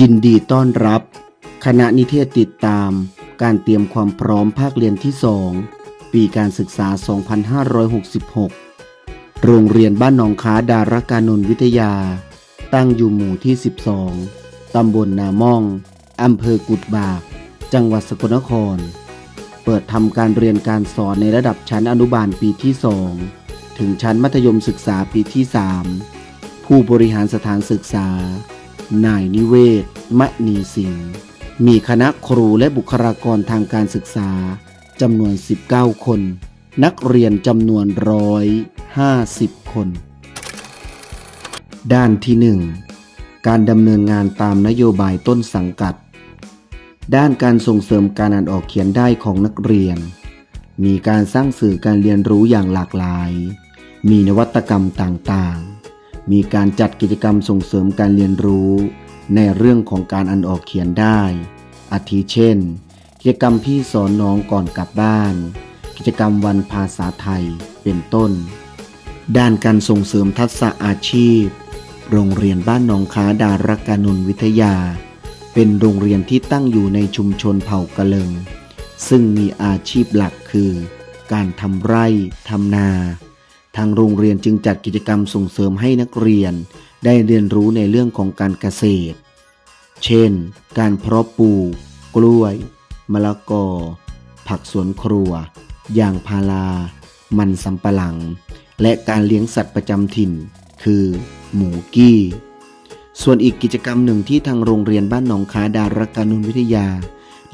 ยินดีต้อนรับ คณะนิเทศติดตาม การเตรียมความพร้อมภาคเรียนที่2ปีการศึกษา 2566 โรงเรียนบ้านหนองค้าดารการนนวิทยา ตั้งอยู่หมู่ที่ 12 ตำบลนาม่อง อำเภอกุดบาก จังหวัดสกลนคร เปิดทำการเรียนการสอนในระดับชั้นอนุบาลปีที่2ถึงชั้นมัธยมศึกษาปีที่ 3 ผู้บริหารสถานศึกษา นายนิเวศมณีสิงห์มีคณะครูและบุคลากรทางการศึกษาจำนวน 19 คน นักเรียนจำนวนร้อยห้าสิบคน ด้านที่ 1 การดำเนินงานตามนโยบายต้นสังกัด ด้านการส่งเสริมการอ่านออกเขียนได้ของนักเรียน มีการสร้างสื่อการเรียนรู้อย่างหลากหลาย มีนวัตกรรมต่างๆ มีการจัดกิจกรรมส่งเสริมการเรียนรู้ ในเรื่องของการอ่านออกเขียนได้ อาทิเช่น กิจกรรมพี่สอนน้องก่อนกลับบ้าน กิจกรรมวันภาษาไทยเป็นต้น ด้านการส่งเสริมทักษะอาชีพ โรงเรียนบ้านหนองค้าดารกานนวิทยา เป็นโรงเรียนที่ตั้งอยู่ในชุมชนเผ่ากะเลิง ซึ่งมีอาชีพหลักคือ การทำไร่ทำนา ทางโรงเรียนจึงจัดกิจกรรมส่งเสริมให้นักเรียน ได้เรียนรู้ในเรื่องของการเกษตร เช่น การเพาะปลูก กล้วย มะละกอ ผักสวนครัว ยางพารา มันสำปะหลัง และการเลี้ยงสัตว์ประจำถิ่น คือ หมูกี้ ส่วนอีกกิจกรรมหนึ่งที่ทางโรงเรียนบ้านหนองคาดารกานุนวิทยา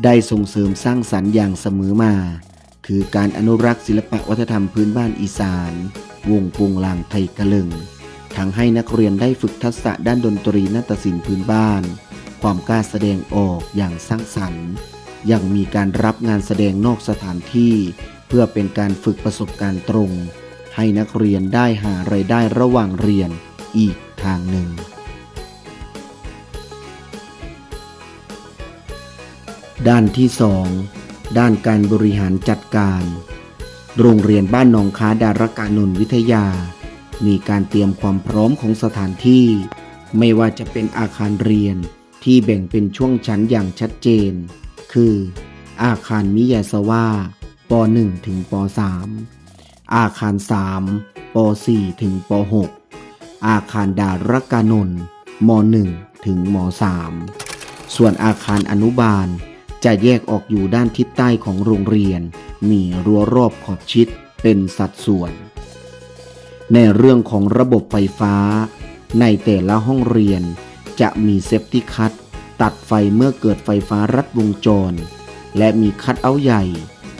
ได้ส่งเสริมสร้างสรรค์อย่างเสมอมา คือการอนุรักษ์ศิลปะวัฒนธรรมพื้นบ้านอีสาน วงปวงลางไทยกะลึง ทั้งให้นักเรียนได้ฝึกทักษะด้านดนตรีนาฏศิลป์พื้นบ้าน ความกล้าแสดงออกอย่างสร้างสรรค์ ยังมีการรับงานแสดงนอกสถานที่ เพื่อเป็นการฝึกประสบการณ์ตรง ให้นักเรียนได้หาไรายได้ระหว่างเรียนอีกทางหนึ่ง ด้านที่2ด้านการบริหารจัดการ โรงเรียนบ้านหนองค้าดารกานนวิทยา มีการเตรียมความพร้อมของสถานที่ ไม่ว่าจะเป็นอาคารเรียนที่แบ่งเป็นช่วงชั้นอย่างชัดเจน คือ อาคารมิยาสวาป .1 ถึงป .3 อาคาร 3ป .4 ถึงป .6 อาคารดารกานนม .1 ถึงม .3 ส่วนอาคารอนุบาลจะแยกออกอยู่ด้านทิศใต้ของโรงเรียน มีรั้วรอบขอบชิดเป็นสัดส่วน ในเรื่องของระบบไฟฟ้า ในแต่ละห้องเรียนจะมีเซฟตี้คัตตัดไฟเมื่อเกิดไฟฟ้ารัดวงจร และมีคัตเอาท์ใหญ่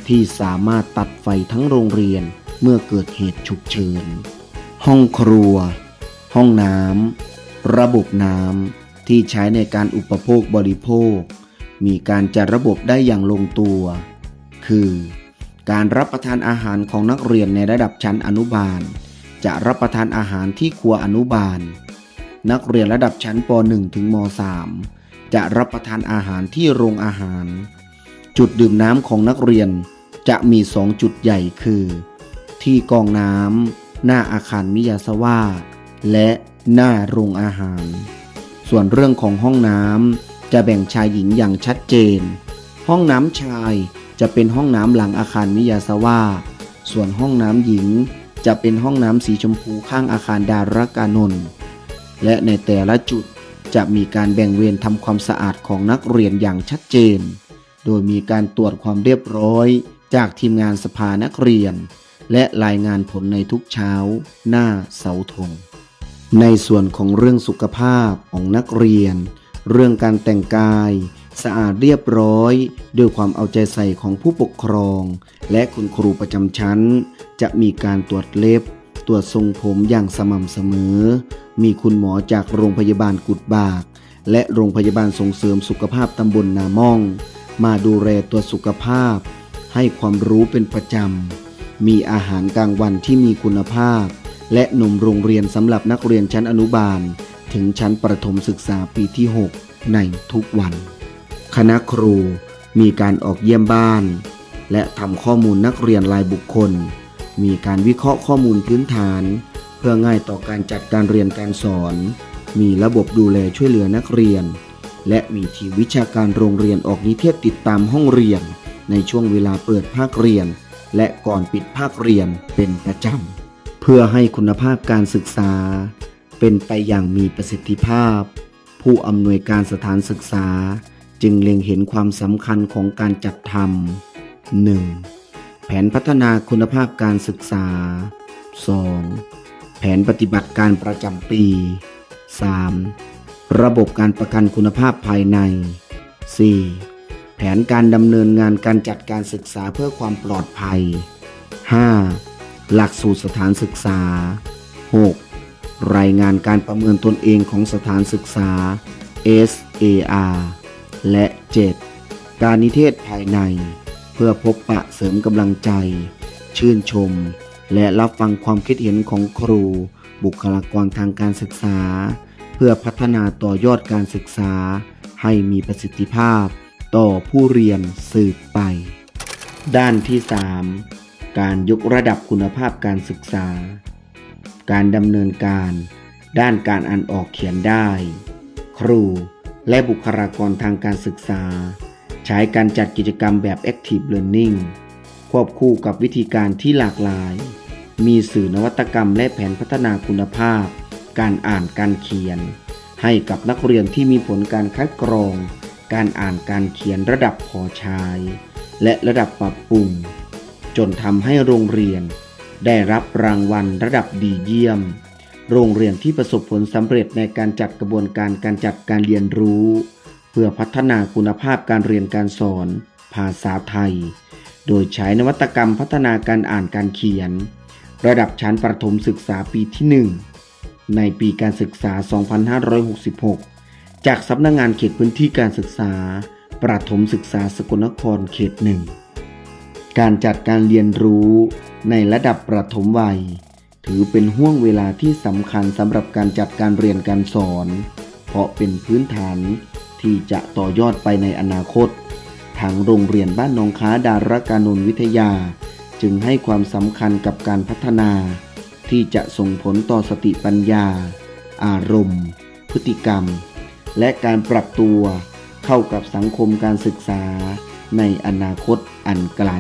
ที่สามารถตัดไฟทั้งโรงเรียนเมื่อเกิดเหตุฉุกเฉิน ห้องครัว ห้องน้ำ ระบบน้ำ ที่ใช้ในการอุปโภคบริโภค มีการจัดระบบได้อย่างลงตัว คือ การรับประทานอาหารของนักเรียนในระดับชั้นอนุบาล จะรับประทานอาหารที่ครัวอนุบาล นักเรียนระดับชั้นป .1 ถึงม .3 จะรับประทานอาหารที่โรงอาหาร จุดดื่มน้ำของนักเรียนจะมี2จุดใหญ่คือ ที่กองน้ำหน้าอาคารมิยาสวาและหน้าโรงอาหาร ส่วนเรื่องของห้องน้ำจะแบ่งชายหญิงอย่างชัดเจน ห้องน้ำชาย จะเป็นห้องน้ำหลังอาคารมิยาสวาส่วนห้องน้ำหญิงจะเป็นห้องน้ำสีชมพูข้างอาคารดารกานนท์และในแต่ละจุดจะมีการแบ่งเวรทำความสะอาดของนักเรียนอย่างชัดเจน โดยมีการตรวจความเรียบร้อย จากทีมงานสภานักเรียน และรายงานผลในทุกเช้า หน้าเสาธง ในส่วนของเรื่องสุขภาพของนักเรียน เรื่องการแต่งกาย สะอาดเรียบร้อยด้วยความเอาใจใส่ของผู้ปกครอง และคุณครูประจำชั้น จะมีการตรวจเล็บ ตรวจทรงผมอย่างสม่ำเสมอ มีคุณหมอจากโรงพยาบาลกุดบาก และโรงพยาบาลส่งเสริมสุขภาพตำบลนาม่อง มาดูแลตัวสุขภาพ ให้ความรู้เป็นประจำ มีอาหารกลางวันที่มีคุณภาพ และนมโรงเรียนสำหรับนักเรียนชั้นอนุบาล ถึงชั้นประถมศึกษาปีที่ 6 ในทุกวัน คณะครูมีการออกเยี่ยมบ้าน และทำข้อมูลนักเรียนรายบุคคล มีการวิเคราะห์ข้อมูลพื้นฐาน เพื่อง่ายต่อการจัดการเรียนการสอน มีระบบดูแลช่วยเหลือนักเรียน และมีทีมวิชาการโรงเรียนออกนิเทศติดตามห้องเรียน ในช่วงเวลาเปิดภาคเรียน และก่อนปิดภาคเรียนเป็นประจำเพื่อให้คุณภาพการศึกษา เป็นไปอย่างมีประสิทธิภาพ ผู้อำนวยการสถานศึกษา จึงเล็งเห็นความสำคัญของการจัดทำ 1. แผนพัฒนาคุณภาพการศึกษา 2. แผนปฏิบัติการประจำปี 3. ระบบการประกันคุณภาพภายใน 4. แผนการดำเนินงานการจัดการศึกษาเพื่อความปลอดภัย 5. หลักสูตรสถานศึกษา 6. รายงานการประเมินตนเองของสถานศึกษา SAR และ 7. การนิเทศภายใน เพื่อพบปะเสริมกำลังใจ ชื่นชม และรับฟังความคิดเห็นของครู บุคลากรทางการศึกษา เพื่อพัฒนาต่อยอดการศึกษา ให้มีประสิทธิภาพ ต่อผู้เรียนสืบไป ด้านที่ 3 การยกระดับคุณภาพการศึกษา การดำเนินการ ด้านการอ่านออกเขียนได้ ครู และบุคลากรทางการศึกษา ใช้การจัดกิจกรรมแบบ Active Learning ควบคู่กับวิธีการที่หลากหลาย มีสื่อนวัตกรรมและแผนพัฒนาคุณภาพ การอ่านการเขียน ให้กับนักเรียนที่มีผลการคัดกรอง การอ่านการเขียนระดับพอใช้และระดับปรับปรุง จนทำให้โรงเรียน ได้รับรางวัลระดับดีเยี่ยม โรงเรียนที่ประสบผลสำเร็จในการจัดกระบวนการการจัดการเรียนรู้ เพื่อพัฒนาคุณภาพการเรียนการสอน ภาษาไทย โดยใช้นวัตกรรมพัฒนาการอ่านการเขียน ระดับชั้นประถมศึกษาปีที่ 1 ในปีการศึกษา 2566 จากสำนักงงานเขตพื้นที่การศึกษา ประถมศึกษาสกลนครเขตหนึ่งการจัดการเรียนรู้ในระดับประถมวัย ถือเป็นห่วงเวลาที่สำคัญสำหรับการจัดการเรียนการสอน เพราะเป็นพื้นฐานที่จะต่อยอดไปในอนาคต ทางโรงเรียนบ้านหนองค้าดารการนนวิทยา จึงให้ความสำคัญกับการพัฒนา ที่จะส่งผลต่อสติปัญญา อารมณ์ พฤติกรรม และการปรับตัวเข้ากับสังคมการศึกษา ในอนาคตอันไกล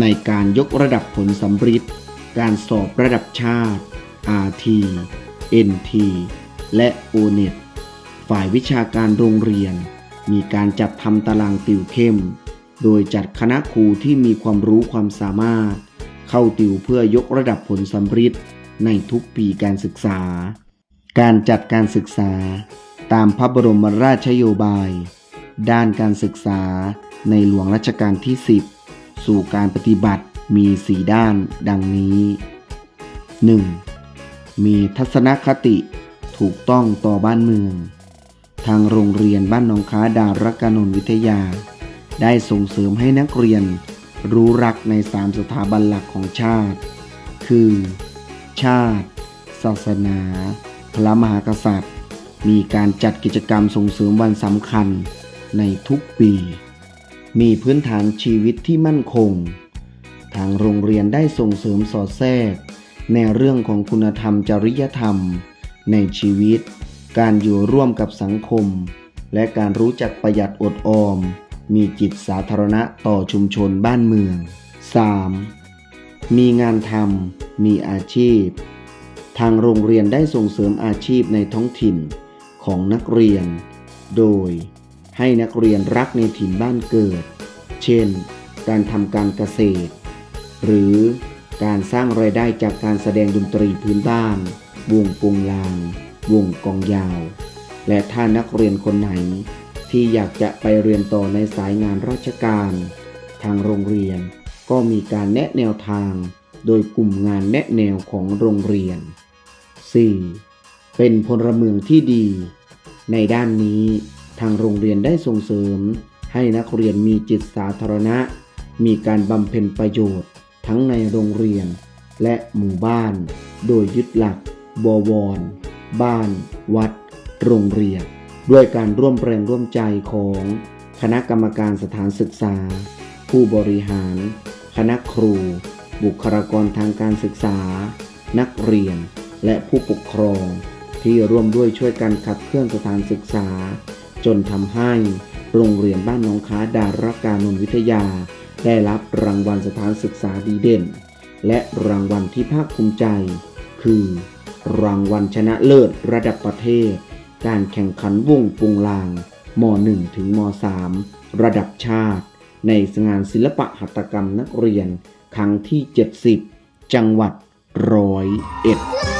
ในการยกระดับผลสำฤทธิ์ การสอบระดับชาติ RT NT และ ONET ฝ่ายวิชาการโรงเรียน มีการจัดทำตารางติวเข้ม โดยจัดคณะครูที่มีความรู้ความสามารถ เข้าติวเพื่อยกระดับผลสำฤทธิ์ในทุกปีการศึกษา การจัดการศึกษา ตามพระบรมราชโยบาย ด้านการศึกษาในหลวงรัชกาลที่ 10 สู่การปฏิบัติ มี4ด้านดังนี้ 1. มีทัศนคติถูกต้องต่อบ้านเมือง ทางโรงเรียนบ้านหนองค้าดารกานนวิทยา ได้ส่งเสริมให้นักเรียนรู้รักในสามสถาบันหลักของชาติ คือ ชาติ ศาสนา พระมหากษัตริย์ มีการจัดกิจกรรมส่งเสริมวันสำคัญในทุกปี มีพื้นฐานชีวิตที่มั่นคง ทางโรงเรียนได้ส่งเสริมสอดแทรก ในเรื่องของคุณธรรมจริยธรรม ในชีวิต การอยู่ร่วมกับสังคม และการรู้จักประหยัดอดออม มีจิตสาธารณะต่อชุมชนบ้านเมือง 3. มีงานทำมีอาชีพ ทางโรงเรียนได้ส่งเสริมอาชีพในท้องถิ่นของนักเรียน โดยให้นักเรียนรักในถิ่นบ้านเกิด เช่น การทำการเกษตร หรือการสร้างรายได้จากการแสดงดนตรีพื้นบ้าน วงปงลาง วงกองยาว และถ้านักเรียนคนไหน ที่อยากจะไปเรียนต่อในสายงานราชการ ทางโรงเรียนก็มีการแนะแนวทาง โดยกลุ่มงานแนะแนวของโรงเรียน 4. เป็นพลเมืองที่ดี ในด้านนี้ทางโรงเรียนได้ส่งเสริม ให้นักเรียนมีจิตสาธารณะ มีการบำเพ็ญประโยชน์ ทั้งในโรงเรียน และหมู่บ้าน โดยยึดหลักบวร บ้าน วัด โรงเรียน ด้วยการร่วมแรงร่วมใจของคณะกรรมการสถานศึกษา ผู้บริหาร คณะครู บุคลากรทางการศึกษา นักเรียน และผู้ปกครอง ที่ร่วมด้วยช่วยกันขับเคลื่อนสถานศึกษา จนทำให้โรงเรียนบ้านหน้องค้าดารการนนวิทยา ได้รับรางวัลสถานศึกษาดีเด่น และรางวัลที่ภาคภูมิใจ คือ รางวัลชนะเลิศระดับประเทศ การแข่งขันวงปุงลางม .1 ถึงม .3 ระดับชาติ ในงานศิลปะหัตถกรรมนักเรียน ครั้งที่ 70 จังหวัดร้อยเอ็ด